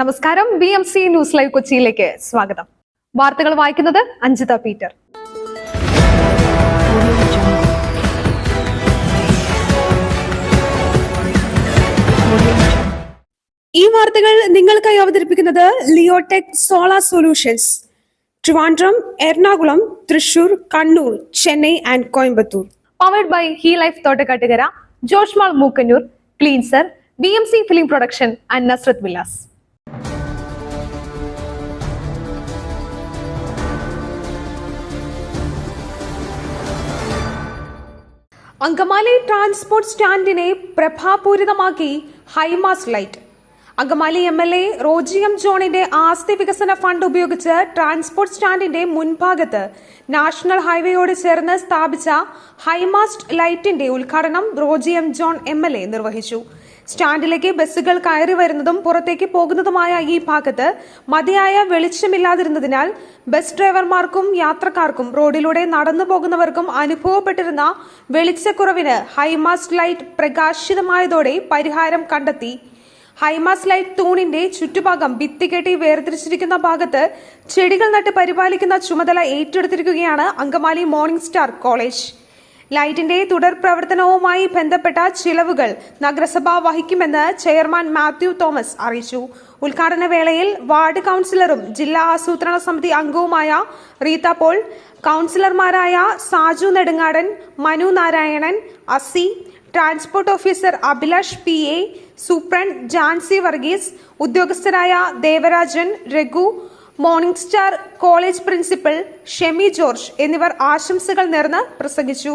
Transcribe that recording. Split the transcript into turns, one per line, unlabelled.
നമസ്കാരം. B M C news live കൊച്ചിയിലേക്ക് സ്വാഗതം. വാർത്തകൾ വായിക്കുന്നത് അഞ്ജിത പീറ്റർ.
ഈ വാർത്തകൾ നിങ്ങൾക്കായി അവതരിപ്പിക്കുന്നത് Leotech solar solutions. Trivandrum Ernakulam Thrissur Kannur Chennai and Coimbatore.
Powered by he life Thottakattukara Josh Mall Mookkannoor cleanser B M C film production and Nazrath Vilas.
Angamaly transport സ്റ്റാൻഡിനെ പ്രഭാപൂരിതമാക്കി high mast light. Angamaly M L A Roji M ജോണിന്റെ ആസ്തി വികസന fund ഉപയോഗിച്ച് transport സ്റ്റാൻഡിന്റെ മുൻഭാഗത്ത് national ഹൈവേയോട് ചേർന്ന് സ്ഥാപിച്ച high mast ലൈറ്റിന്റെ ഉദ്ഘാടനം Roji M John M നിർവഹിച്ചു. സ്റ്റാൻഡിലേക്ക് ബസ്സുകൾ കയറി വരുന്നതും പുറത്തേക്ക് പോകുന്നതുമായ ഈ ഭാഗത്ത് മതിയായ വെളിച്ചമില്ലാതിരുന്നതിനാൽ ബസ് ഡ്രൈവർമാർക്കും യാത്രക്കാർക്കും റോഡിലൂടെ നടന്നു പോകുന്നവർക്കും അനുഭവപ്പെട്ടിരുന്ന വെളിച്ചക്കുറവിന് ഹൈമാസ്റ്റ് ലൈറ്റ് പ്രകാശിതമായതോടെ പരിഹാരം കണ്ടെത്തി. ഹൈമാസ് ലൈറ്റ് തൂണിന്റെ ചുറ്റുഭാഗം ഭിത്തികെട്ടി വേർതിരിച്ചിരിക്കുന്ന ഭാഗത്ത് ചെടികൾ നട്ട് പരിപാലിക്കുന്ന ചുമതല ഏറ്റെടുത്തിരിക്കുകയാണ് അങ്കമാലി മോർണിംഗ് സ്റ്റാർ കോളേജ്. ലൈറ്റിന്റെ തുടർ പ്രവർത്തനവുമായി ബന്ധപ്പെട്ട ചിലവുകൾ നഗരസഭ വഹിക്കുമെന്ന് ചെയർമാൻ മാത്യു തോമസ് അറിയിച്ചു. ഉദ്ഘാടന വേളയിൽ വാർഡ് കൌൺസിലറും ജില്ലാ ആസൂത്രണ സമിതി അംഗവുമായ Reetha Paul കൌൺസിലർമാരായ Saju Nedungadan Manu Narayanan asst transport officer Abhilash P A superintendent Jancy Varghese ഉദ്യോഗസ്ഥരായ Devarajan Raghu morning star college principal Shemi George എന്നിവർ ആശംസകൾ നേർന്ന് പ്രസംഗിച്ചു.